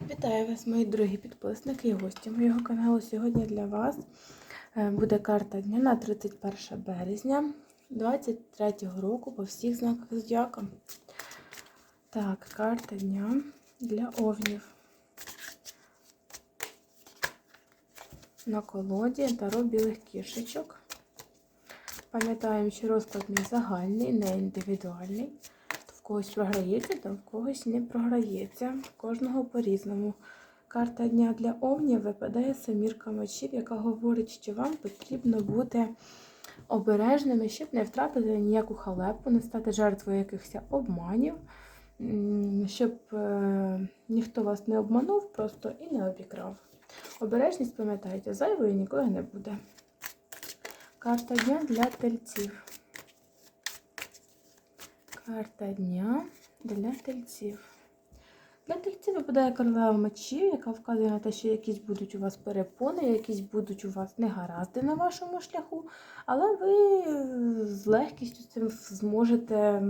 Вітаю вас, мої дорогі підписники і гості моєго каналу. Сьогодні для вас е, буде карта дня на 31 березня 2023 року по всіх знаках зодіака. Так, карта дня для овнів. На колоді таро білих кішечок. Пам'ятаємо, що розклад не загальний, не індивідуальний. Когось програється, то в когось не програється. Кожного по-різному. Карта дня для овнів випадає самірка мечів, яка говорить, що вам потрібно бути обережними, щоб не втратити ніяку халепу, не стати жертвою якихось обманів, щоб е, ніхто вас не обманув просто і не обікрав. Обережність, пам'ятайте, зайвою ніколи не буде. Карта дня для тельців. Карта дня для тельців. Для тельців випадає королева мечів, яка вказує на те, що якісь будуть у вас перепони, якісь будуть у вас негаразди на вашому шляху, але ви з легкістю цим зможете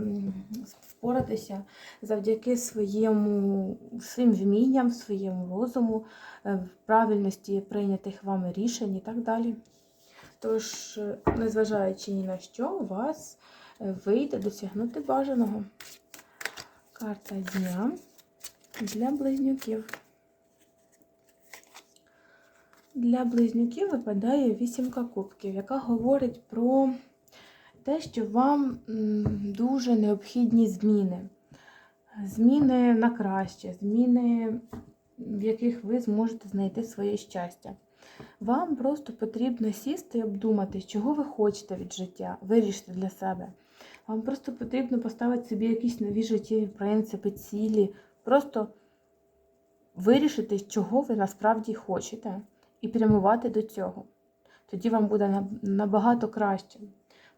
впоратися завдяки своєму, своїм вмінням, своєму розуму, е, правильності прийнятих вами рішень і так далі. Тож, е, незважаючи ні на що, у вас вийде досягнути бажаного. Карта дня для близнюків. Для близнюків випадає вісімка кубків, яка говорить про те, що вам дуже необхідні зміни. Зміни на краще, зміни, в яких ви зможете знайти своє щастя. Вам просто потрібно сісти і обдумати, чого ви хочете від життя, вирішити для себе. Вам просто потрібно поставити собі якісь нові життєві принципи, цілі, просто вирішити, чого ви насправді хочете, і прямувати до цього. Тоді вам буде набагато краще.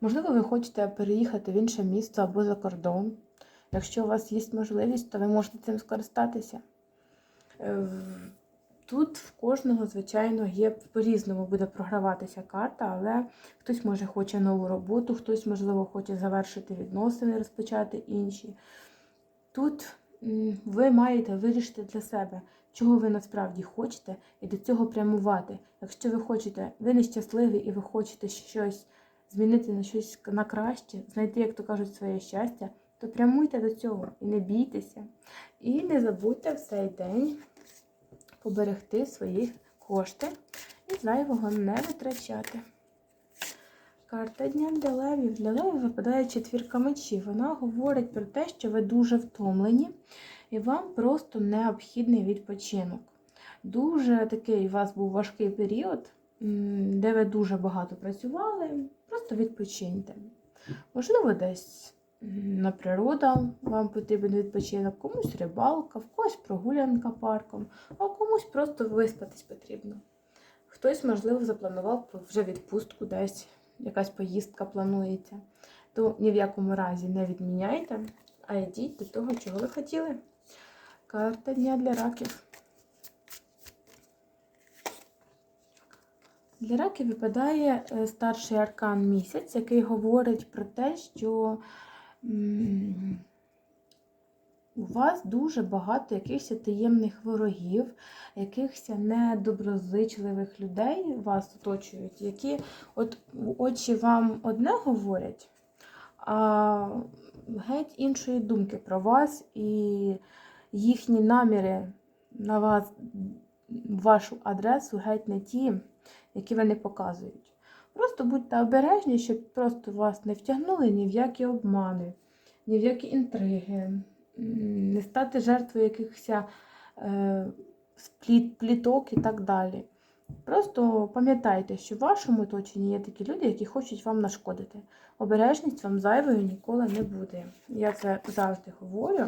Можливо, ви хочете переїхати в інше місто або за кордон. Якщо у вас є можливість, то ви можете цим скористатися. Тут в кожного, звичайно, є по-різному буде програватися карта, але хтось може хоче нову роботу, хтось, можливо, хоче завершити відносини, розпочати інші. Тут ви маєте вирішити для себе, чого ви насправді хочете, і до цього прямувати. Якщо ви хочете, ви нещасливі і ви хочете щось змінити на щось на краще, знайти, як то кажуть, своє щастя, то прямуйте до цього і не бійтеся. І не забудьте в цей день поберегти свої кошти і зайвого не витрачати. Карта дня для левів. Для левів випадає четвірка мечів. Вона говорить про те, що ви дуже втомлені і вам просто необхідний відпочинок. Дуже такий у вас був важкий період, де ви дуже багато працювали, просто відпочиньте. Можливо, десь на природа вам потрібен відпочинок, комусь рибалка, в когось прогулянка парком, а комусь просто виспатись потрібно. Хтось, можливо, запланував вже відпустку десь, якась поїздка планується. То ні в якому разі не відміняйте, а йдіть до того, чого ви хотіли. Карта дня для раків. Для раків випадає е, старший аркан місяць, який говорить про те, що у вас дуже багато якихось таємних ворогів, якихось недоброзичливих людей вас оточують, які от очі вам одне говорять, а геть іншої думки про вас і їхні наміри на вас, вашу адресу геть не ті, які вони показують. Просто будьте обережні, щоб просто вас не втягнули ні в які обмани, ні в які інтриги, не стати жертвою якихось е, пліток і так далі. Просто пам'ятайте, що в вашому оточенні є такі люди, які хочуть вам нашкодити. Обережність вам зайвою ніколи не буде. Я це завжди говорю,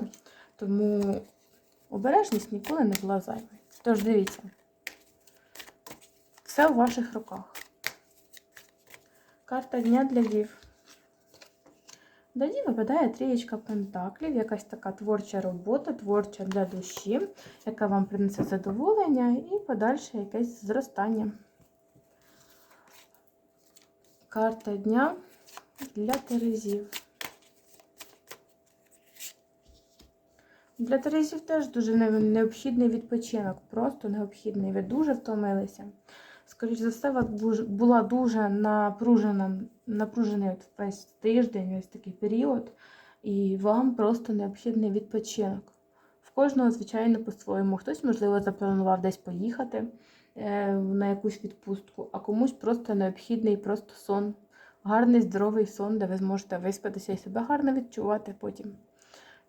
тому обережність ніколи не була зайвою. Тож дивіться, все у ваших руках. Карта дня для Лів. Тоді випадає трієчка пентаклів, якась така творча робота, творча для душі, яка вам принесе задоволення і подальше якесь зростання. Карта дня для Терезів. Для Терезів теж дуже необхідний відпочинок, просто необхідний. Ви дуже втомилися. Скоріше за все, у була дуже напружена, напружений от весь тиждень, весь такий період, і вам просто необхідний відпочинок. В кожного, звичайно, по-своєму. Хтось, можливо, запланував десь поїхати е, на якусь відпустку, а комусь просто необхідний просто сон. Гарний, здоровий сон, де ви зможете виспатися і себе гарно відчувати потім.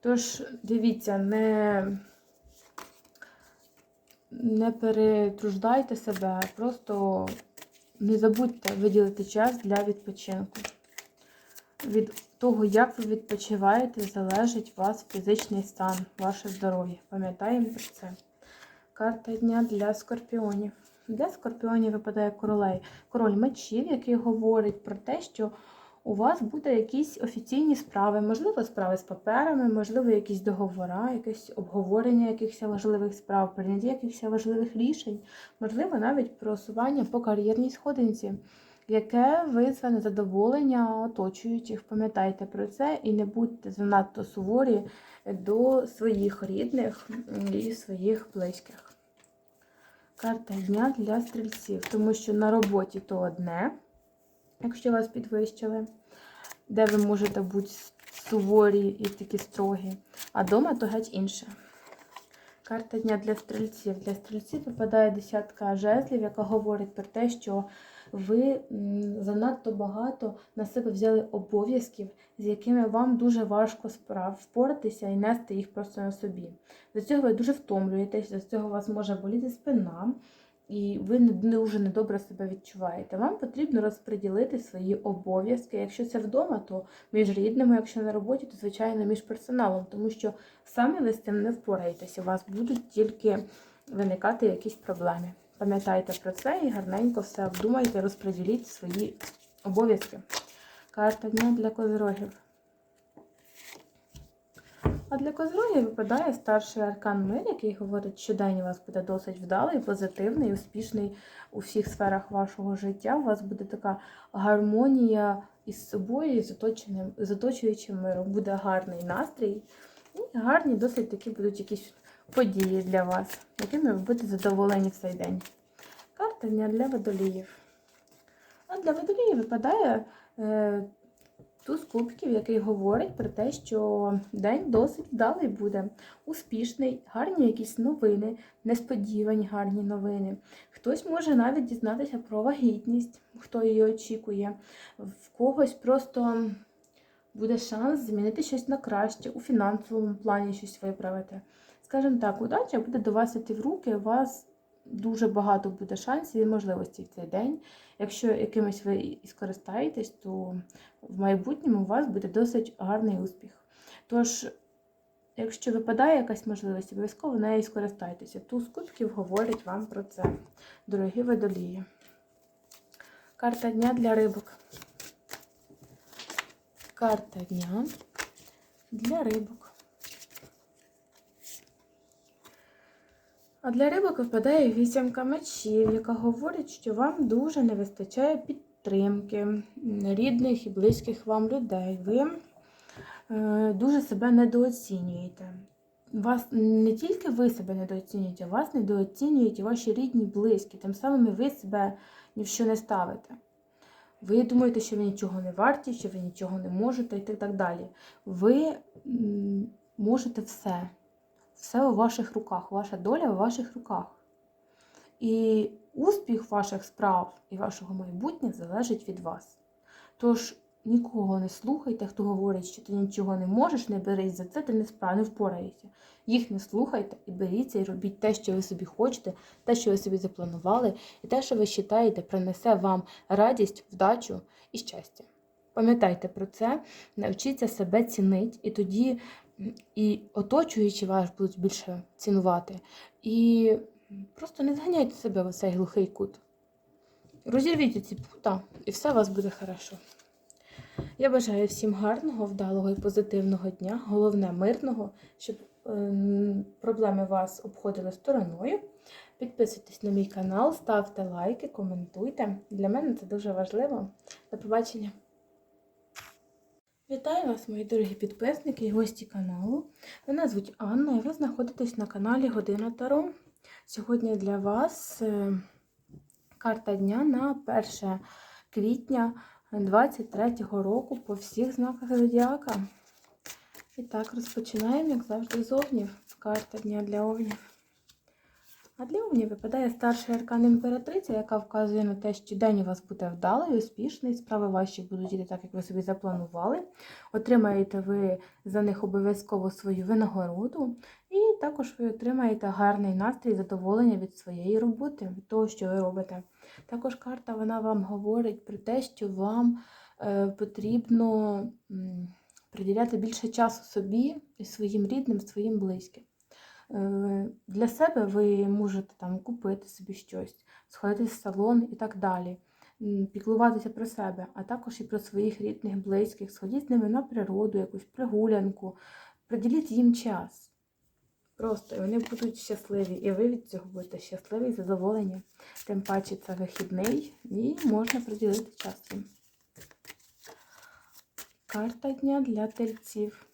Тож, дивіться, не, не перетруждайте себе, просто не забудьте виділити час для відпочинку. Від того, як ви відпочиваєте, залежить ваш фізичний стан, ваше здоров'я. Пам'ятаємо про це. Карта дня для скорпіонів. Для скорпіонів випадає королей, король мечів, який говорить про те, що у вас буде якісь офіційні справи, можливо, справи з паперами, можливо, якісь договори, якесь обговорення якихось важливих справ, прийняття якихось важливих рішень, можливо, навіть просування по кар'єрній сходинці, яке визве незадоволення оточуючих. Пам'ятайте про це і не будьте занадто суворі до своїх рідних і своїх близьких. Карта дня для стрільців, тому що на роботі то одне, якщо вас підвищили, де ви можете бути суворі і такі строгі, а вдома то геть інше. Карта дня для стрільців. Для стрільців випадає десятка жезлів, яка говорить про те, що ви занадто багато на себе взяли обов'язків, з якими вам дуже важко впоратися і нести їх просто на собі. З цього ви дуже втомлюєтесь, з цього у вас може боліти спина, і ви не дуже недобре себе відчуваєте. Вам потрібно розподілити свої обов'язки. Якщо це вдома, то між рідними, якщо на роботі, то звичайно між персоналом, тому що самі ви з цим не впораєтеся. У вас будуть тільки виникати якісь проблеми. Пам'ятайте про це і гарненько все обдумайте, розподіліть свої обов'язки. Карта дня для козирогів. А для козирогів випадає старший аркан мир, який говорить, що день у вас буде досить вдалий, позитивний, успішний у всіх сферах вашого життя. У вас буде така гармонія із собою, і з оточеним, з оточуючим миром. Буде гарний настрій. І гарні досить такі будуть якісь події для вас, якими ви будете задоволені в цей день. Карта дня для водоліїв. А для водоліїв випадає е, туз кубків, який говорить про те, що день досить вдалий буде, успішний, гарні якісь новини, несподівані гарні новини. Хтось може навіть дізнатися про вагітність, хто її очікує. В когось просто буде шанс змінити щось на краще, у фінансовому плані щось виправити. Скажімо так, удача буде до вас іти в руки, вас дуже багато буде шансів і можливостей в цей день. Якщо якимось ви і скористаєтесь, то в майбутньому у вас буде досить гарний успіх. Тож, якщо випадає якась можливість, обов'язково нею скористайтеся. Туз кубків говорить вам про це, дорогі водолії. Карта дня для рибок. Карта дня для рибок. А для рибок випадає вісімка мечів, яка говорить, що вам дуже не вистачає підтримки рідних і близьких вам людей. Ви е, дуже себе недооцінюєте. Вас не тільки ви себе недооцінюєте, вас недооцінюють і ваші рідні, близькі. Тим самим ви себе ні в що не ставите. Ви думаєте, що ви нічого не варті, що ви нічого не можете і так далі. Ви можете все. Все у ваших руках, ваша доля у ваших руках. І успіх ваших справ і вашого майбутнього залежить від вас. Тож нікого не слухайте, хто говорить, що ти нічого не можеш, не берись за це, ти не справ, не впораєшся. Їх не слухайте і беріться і робіть те, що ви собі хочете, те, що ви собі запланували, і те, що ви вважаєте, принесе вам радість, вдачу і щастя. Пам'ятайте про це, навчіться себе цінити, і тоді і оточуючі вас будуть більше цінувати. І просто не зганяйте себе в цей глухий кут. Розірвіть ці пута, і все у вас буде хорошо. Я бажаю всім гарного, вдалого і позитивного дня, головне мирного, щоб ем, проблеми вас обходили стороною. Підписуйтесь на мій канал, ставте лайки, коментуйте. Для мене це дуже важливо. До побачення! Вітаю вас, мої дорогі підписники і гості каналу. Мене звуть Анна і ви знаходитесь на каналі Година Таро. Сьогодні для вас е, карта дня на 1 квітня 2023 року по всіх знаках зодіака. І так, розпочинаємо, як завжди, з овнів. Карта дня для овнів. А для овнів випадає старший аркан імператриця, яка вказує на те, що день у вас буде вдалий, успішний, справи ваші будуть йти так, як ви собі запланували. Отримаєте ви за них обов'язково свою винагороду, і також ви отримаєте гарний настрій, задоволення від своєї роботи, від того, що ви робите. Також карта вона вам говорить про те, що вам е, потрібно приділяти більше часу собі і своїм рідним, своїм близьким. Е, Для себе ви можете там купити собі щось, сходити в салон і так далі, піклуватися про себе, а також і про своїх рідних, близьких, сходіть з ними на природу, якусь прогулянку, приділіть їм час. Просто і вони будуть щасливі, і ви від цього будете щасливі і задоволені. Тим паче це вихідний і можна приділити час їм. Карта дня для тельців.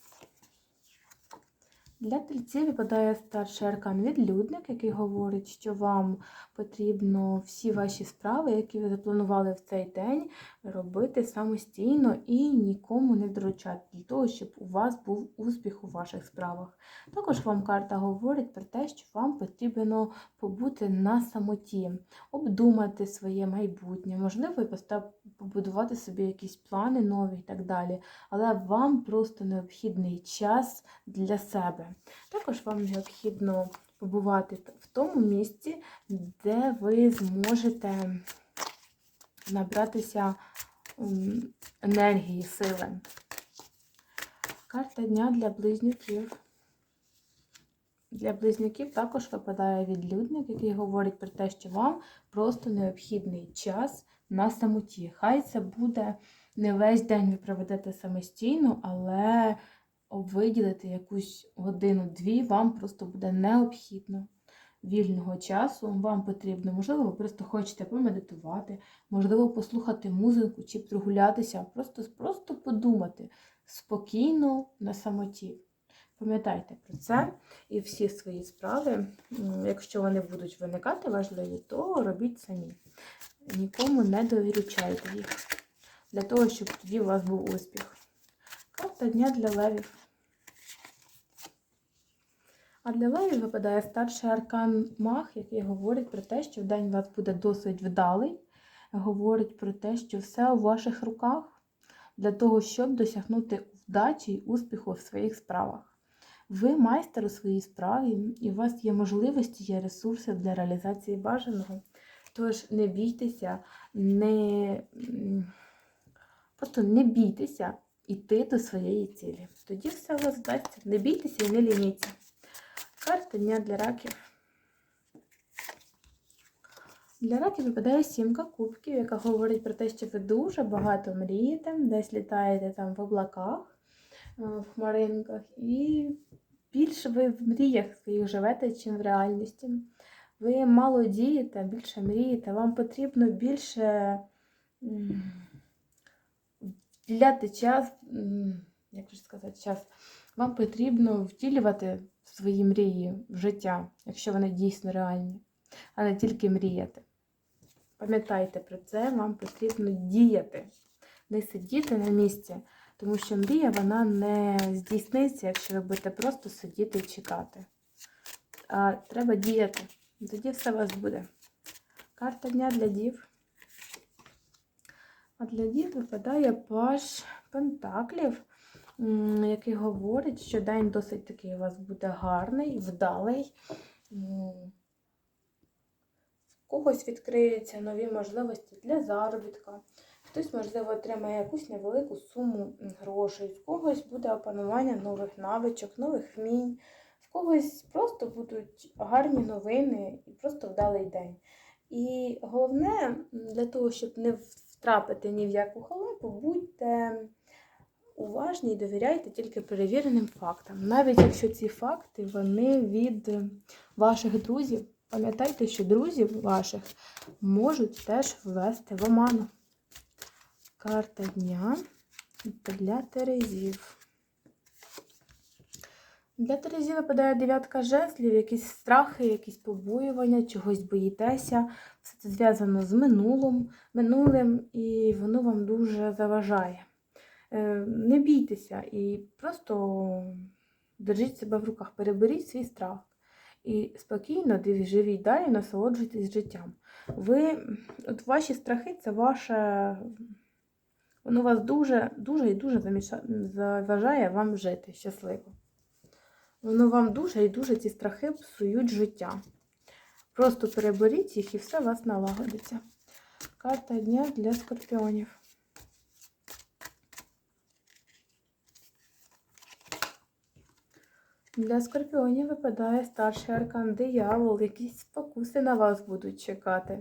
Для тельців випадає старший аркан відлюдник, який говорить, що вам потрібно всі ваші справи, які ви запланували в цей день, робити самостійно і нікому не доручати, для того, щоб у вас був успіх у ваших справах. Також вам карта говорить про те, що вам потрібно побути на самоті, обдумати своє майбутнє, можливо, побудувати собі якісь плани нові і так далі. Але вам просто необхідний час для себе. Також вам необхідно побувати в тому місці, де ви зможете набратися енергії, сили. Карта дня для близнюків. Для близнюків також випадає відлюдник, який говорить про те, що вам просто необхідний час на самоті. Хай це буде не весь день ви проведете самостійно, але виділити якусь годину-дві вам просто буде необхідно. Вільного часу вам потрібно, можливо, ви просто хочете помедитувати, можливо, послухати музику чи прогулятися, просто, просто подумати спокійно на самоті. Пам'ятайте про це і всі свої справи, якщо вони будуть виникати важливі, то робіть самі. Нікому не довіручайте їх, для того, щоб тоді у вас був успіх. Карта дня для левів. А для левів випадає старший аркан Мах, який говорить про те, що день у вас буде досить вдалий. Говорить про те, що все у ваших руках для того, щоб досягнути вдачі і успіху в своїх справах. Ви майстер у своїй справі, і у вас є можливості, є ресурси для реалізації бажаного. Тож не бійтеся, не просто не бійтеся йти до своєї цілі. Тоді все у вас вдасться. Не бійтеся і не лініться. Карта дня для раків. Для раків випадає сімка кубків, яка говорить про те, що ви дуже багато мрієте, десь літаєте там в облаках, е, в хмаринках, і більше ви в мріях своїх живете, чим в реальності. Ви мало дієте, більше мрієте, вам потрібно більше вділяти час, як же сказати, час. Вам потрібно втілювати свої мрії в життя, якщо вони дійсно реальні, а не тільки мріяти. Пам'ятайте про це, вам потрібно діяти, не сидіти на місці, тому що мрія вона не здійсниться, якщо ви будете просто сидіти і чекати. А треба діяти. Тоді все у вас буде. Карта дня для дів. А для дів випадає паш Пентаклів, який говорить, що день досить такий у вас буде гарний, вдалий. В когось відкриються нові можливості для заробітка. Хтось, можливо, отримає якусь невелику суму грошей, в когось буде опанування нових навичок, нових вмінь, в когось просто будуть гарні новини і просто вдалий день. І головне, для того, щоб не втрапити ні в яку халепу, будьте уважні і довіряйте тільки перевіреним фактам. Навіть якщо ці факти вони від ваших друзів, пам'ятайте, що друзів ваших можуть теж ввести в оману. Карта дня для Терезів. Для Терезі випадає дев'ятка жезлів, якісь страхи, якісь побоювання, чогось боїтеся. Це зв'язано з минулим, минулим, і воно вам дуже заважає. Е, Не бійтеся і просто держіть себе в руках, переберіть свій страх. І спокійно живіть далі, насолоджуйтесь життям. Ви, от ваші страхи це ваше. Воно вас дуже, дуже і дуже заважає вам жити щасливо. Воно вам дуже і дуже ці страхи псують життя. Просто переберіть їх і все у вас налагодиться. Карта дня для скорпіонів. Для скорпіонів випадає старший аркан диявол, якісь спокуси на вас будуть чекати.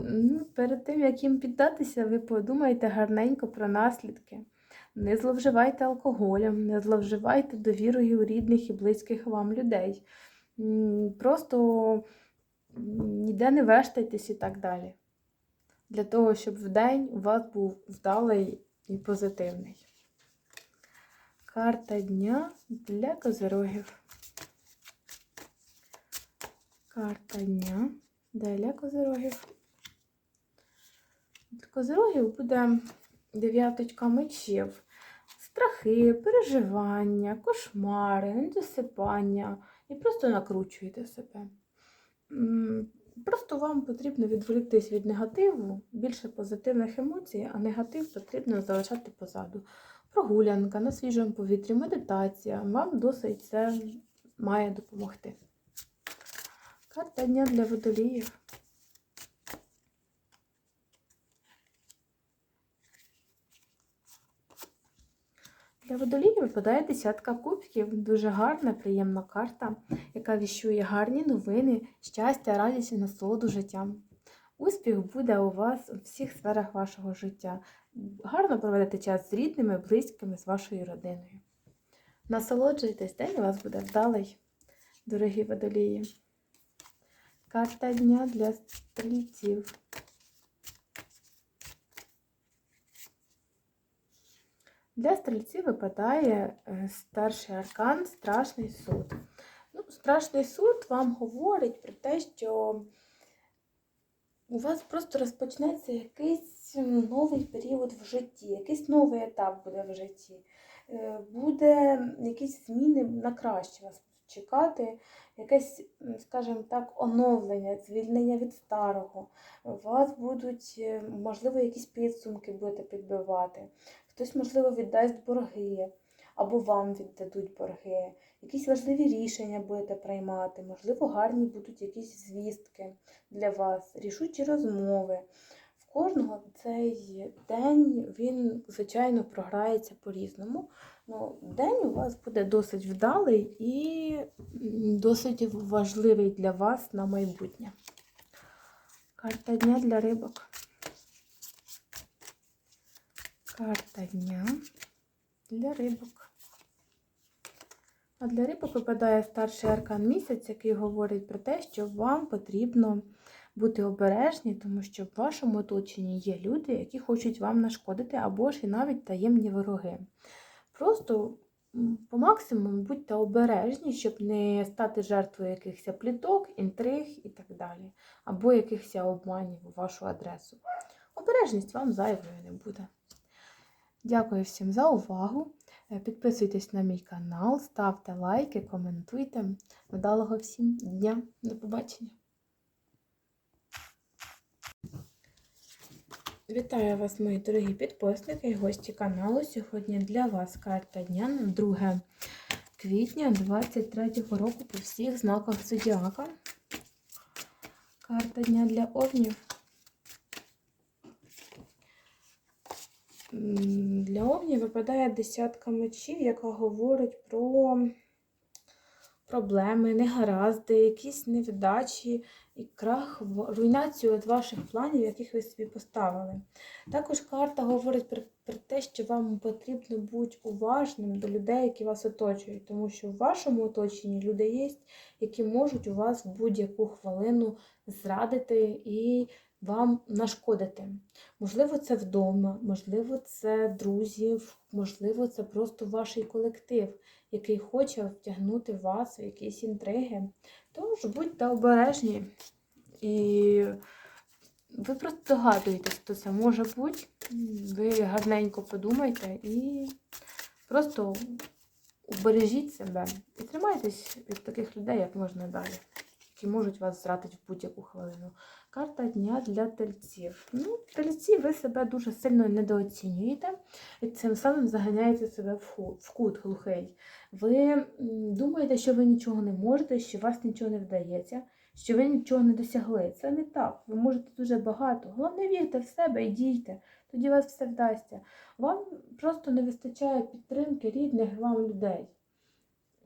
Ну, Перед тим, як їм піддатися, ви подумайте гарненько про наслідки. Не зловживайте алкоголем, не зловживайте довірою рідних і близьких вам людей. Просто ніде не вештайтесь і так далі. Для того, щоб вдень у вас був вдалий і позитивний. Карта дня для козирогів. Карта дня для козирогів. Для козирогів буде дев'яточка мечів. Страхи, переживання, кошмари, недосипання. І просто накручуєте себе. Просто вам потрібно відволіктись від негативу, більше позитивних емоцій, а негатив потрібно залишати позаду. Прогулянка на свіжому повітрі, медитація. Вам досить це має допомогти. Карта дня для водоліїв. Для водоліїв випадає десятка кубків. Дуже гарна, приємна карта, яка віщує гарні новини, щастя, радість і насолоду життям. Успіх буде у вас у всіх сферах вашого життя. Гарно проведете час з рідними, близькими, з вашою родиною. Насолоджуйтесь, день у вас буде вдалий, дорогі водолії. Карта дня для стрільців. Для стрільців випадає е, старший аркан Страшний суд. Ну, страшний суд вам говорить про те, що у вас просто розпочнеться якийсь новий період в житті, якийсь новий етап буде в житті. Е, Буде якісь зміни на краще вас чекати, якесь, скажімо так, оновлення, звільнення від старого. У вас будуть, е, можливо, якісь підсумки будете підбивати. Хтось, можливо, віддасть борги, або вам віддадуть борги. Якісь важливі рішення будете приймати, можливо, гарні будуть якісь звістки для вас, рішучі розмови. В кожного цей день він, звичайно, програється по-різному. Ну, день у вас буде досить вдалий і досить важливий для вас на майбутнє. Карта дня для рибок. Карта дня для рибок. А для рибок випадає старший аркан місяць, який говорить про те, що вам потрібно бути обережні, тому що в вашому оточенні є люди, які хочуть вам нашкодити, або ж і навіть таємні вороги. Просто по максимуму будьте обережні, щоб не стати жертвою якихось пліток, інтриг і так далі, або якихось обманів у вашу адресу. Обережність вам зайвою не буде. Дякую всім за увагу. Е, Підписуйтесь на мій канал, ставте лайки, коментуйте. Вдалого всім дня. До побачення. Вітаю вас, мої дорогі підписники і гості каналу. Сьогодні для вас карта дня на 2 квітня 23 року по всіх знаках зодіака. Карта дня для овнів. Для овнів випадає десятка мечів, яка говорить про проблеми, негаразди, якісь невдачі і крах, руйнацію від ваших планів, яких ви собі поставили. Також карта говорить про, про те, що вам потрібно бути уважним до людей, які вас оточують, тому що в вашому оточенні люди є, які можуть у вас в будь-яку хвилину зрадити і вам нашкодити. Можливо, це вдома, можливо, це друзі, можливо, це просто ваш колектив, який хоче втягнути вас в якісь інтриги. Тож будьте обережні. І ви просто догадуєтесь, хто це може бути. Ви гарненько подумайте і просто убережіть себе і тримайтесь від таких людей як можна далі, які можуть вас зрадити в будь-яку хвилину. Карта дня для тельців. Ну, тельці ви себе дуже сильно недооцінюєте і цим самим заганяєте себе в кут глухий. Ви думаєте, що ви нічого не можете, що у вас нічого не вдається, що ви нічого не досягли. Це не так. Ви можете дуже багато. Головне, вірте в себе і дійте. Тоді вас все вдасться. Вам просто не вистачає підтримки рідних вам людей.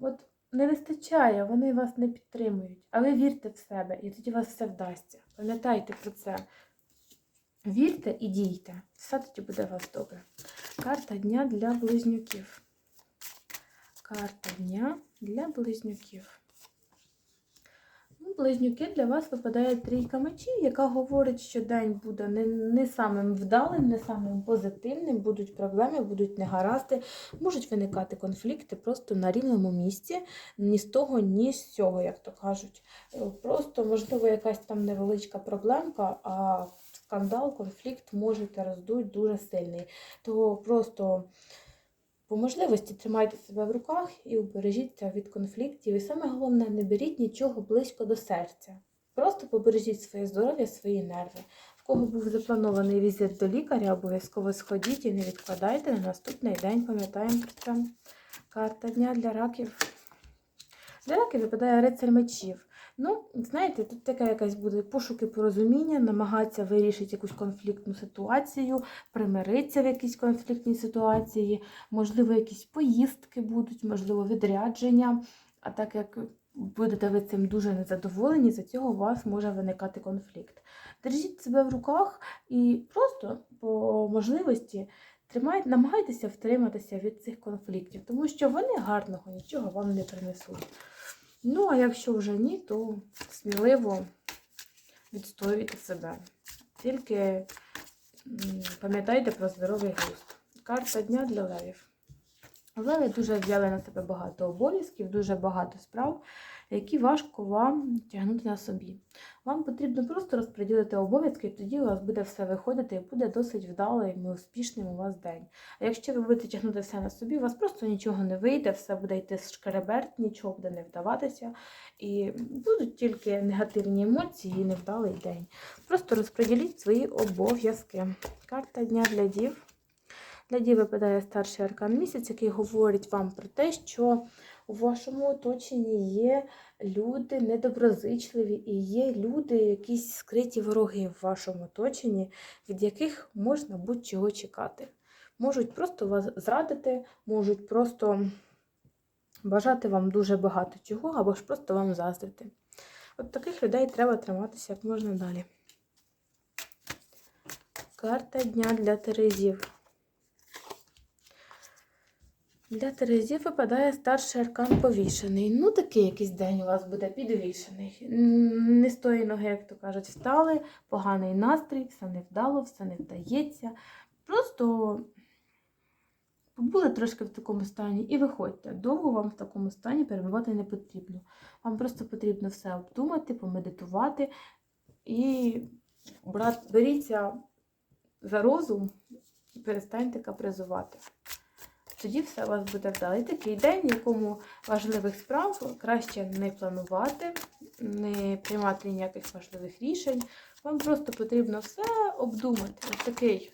От не вистачає, вони вас не підтримують. А ви вірте в себе, і тоді вас все вдасться. Пам'ятайте про це. Вірте і дійте. Все тоді буде вас добре. Карта дня для близнюків. Карта дня для близнюків. Близнюки для вас випадає трійка мечів, яка говорить, що день буде не, не самим вдалим, не самим позитивним, будуть проблеми, будуть негаразди, можуть виникати конфлікти просто на рівному місці, ні з того, ні з цього, як то кажуть. Е, Просто, можливо, якась там невеличка проблемка, а скандал, конфлікт можете роздуть дуже сильний. То просто по можливості тримайте себе в руках і убережіться від конфліктів. І саме головне, не беріть нічого близько до серця. Просто побережіть своє здоров'я, свої нерви. В кого був запланований візит до лікаря, обов'язково сходіть і не відкладайте на наступний день. Пам'ятаємо про це. Карта дня для раків. Для раків випадає рицар мечів. Ну, знаєте, тут така якась буде пошуки порозуміння, намагатися вирішити якусь конфліктну ситуацію, примиритися в якійсь конфліктній ситуації, можливо, якісь поїздки будуть, можливо, відрядження. А так як будете ви цим дуже незадоволені, за цього у вас може виникати конфлікт. Держіть себе в руках і просто по можливості тримайте, намагайтеся втриматися від цих конфліктів, тому що вони гарного нічого вам не принесуть. Ну, а якщо вже ні, то сміливо відстоюйте себе. Тільки пам'ятайте про здоровий глузд. Карта дня для левів. Леви дуже взяли на себе багато обов'язків, дуже багато справ, які важко вам тягнути на собі. Вам потрібно просто розподілити обов'язки, і тоді у вас буде все виходити і буде досить вдалий і успішним у вас день. А якщо ви будете тягнути все на собі, у вас просто нічого не вийде, все буде йти з шкереберть, нічого буде не вдаватися, і будуть тільки негативні емоції і невдалий день. Просто розподіліть свої обов'язки. Карта дня для дів. Для дів випадає старший аркан місяць, який говорить вам про те, що у вашому оточенні є люди недоброзичливі і є люди, якісь скриті вороги в вашому оточенні, від яких можна будь-чого чекати. Можуть просто вас зрадити, можуть просто бажати вам дуже багато чого, або ж просто вам заздрити. От таких людей треба триматися як можна далі. Карта дня для Терезів. Для Терезів випадає старший аркан повішений. Ну, такий якийсь день у вас буде підвішений. Не з тої ноги, як то кажуть, встали, поганий настрій, все не вдало, все не вдається. Просто побули трошки в такому стані і виходьте. Довго вам в такому стані перебувати не потрібно. Вам просто потрібно все обдумати, помедитувати і беріться за розум і перестаньте капризувати. Тоді все у вас буде вдалий такий день, в якому важливих справ краще не планувати, не приймати ніяких важливих рішень. Вам просто потрібно все обдумати. Ось такий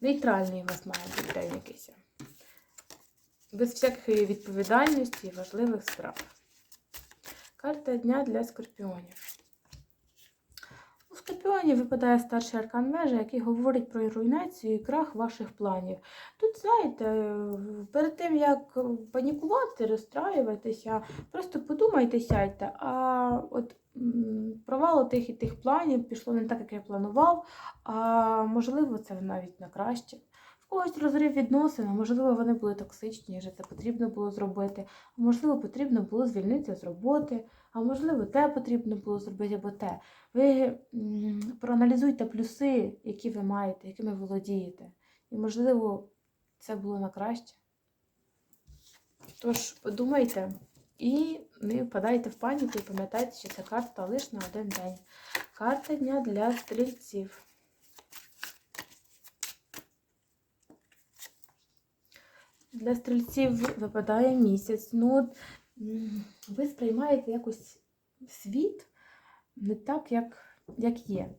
нейтральний у вас має бути день якийсь. Без всякої відповідальності і важливих справ. Карта дня для скорпіонів. У скорпіонів випадає старший аркан вежа, який говорить про руйнацію і крах ваших планів. Тут, знаєте, перед тим, як панікувати, розстраюватися, просто подумайте, сядьте, а от м, провал тих і тих планів пішло не так, як я планував, а можливо, це навіть на краще. В когось розрив відносин, а можливо, вони були токсичні, що це потрібно було зробити. А можливо, потрібно було звільнитися з роботи, а можливо, те потрібно було зробити або те. Ви проаналізуйте плюси, які ви маєте, якими володієте. І, можливо, це було на краще. Тож подумайте і не впадайте в паніку і пам'ятайте, що ця карта лише на один день. Карта дня для стрільців. Для стрільців випадає місяць. Ну, ви сприймаєте якось світ не так, як, як є.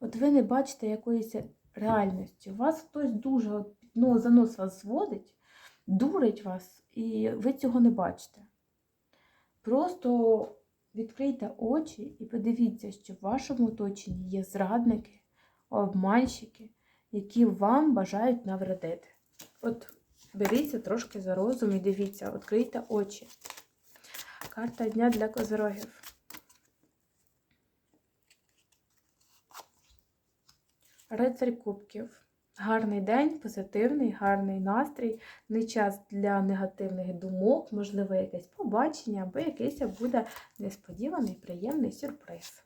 От ви не бачите якоїсь реальності. У вас хтось дуже ну, за нос вас зводить, дурить вас, і ви цього не бачите. Просто відкрийте очі і подивіться, що в вашому оточенні є зрадники, обманщики, які вам бажають навредити. От беріться трошки за розум і дивіться, відкрийте очі. Карта дня для козорогів. Рицарь кубків. Гарний день, позитивний, гарний настрій. Не час для негативних думок, можливо, якесь побачення, або якийсь буде несподіваний, приємний сюрприз.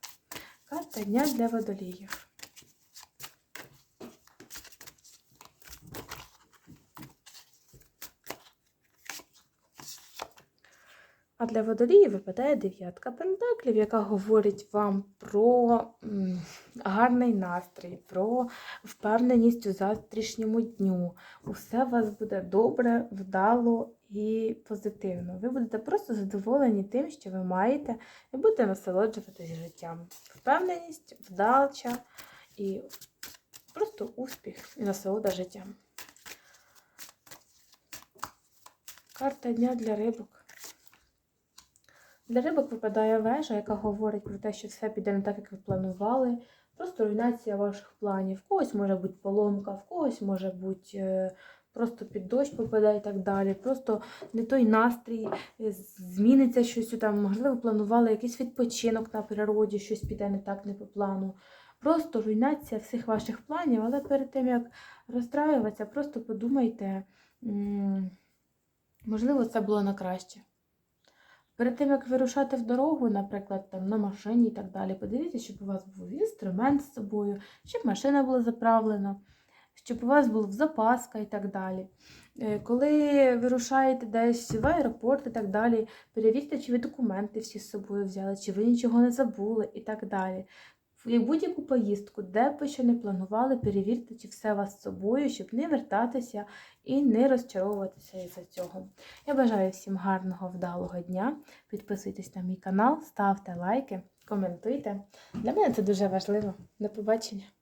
Карта дня для водоліїв. А для водоліїв випадає дев'ятка пентаклів, яка говорить вам про гарний настрій, про впевненість у завтрашньому дню. Усе у вас буде добре, вдало і позитивно. Ви будете просто задоволені тим, що ви маєте, і будете насолоджуватись життям. Впевненість, вдача і просто успіх і насолода життям. Карта дня для рибок. Для рибок випадає вежа, яка говорить про те, що все піде не так, як ви планували. Просто руйнація ваших планів. В когось може бути поломка, в когось може бути е, просто під дощ попаде і так далі. Просто не той настрій, е, зміниться щось там. Можливо, планували якийсь відпочинок на природі, щось піде не так, не по плану. Просто руйнація всіх ваших планів, але перед тим, як розстраюватися, просто подумайте, можливо, це було на краще. Перед тим, як вирушати в дорогу, наприклад, там на машині і так далі, подивіться, щоб у вас був інструмент з собою, щоб машина була заправлена, щоб у вас була запаска і так далі. Е, Коли вирушаєте десь в аеропорт і так далі, перевірте, чи ви документи всі з собою взяли, чи ви нічого не забули і так далі. В будь-яку поїздку, де б ви ще не планували, перевірте, чи все у вас з собою, щоб не вертатися і не розчаровуватися із-за цього. Я бажаю всім гарного, вдалого дня. Підписуйтесь на мій канал, ставте лайки, коментуйте. Для мене це дуже важливо. До побачення!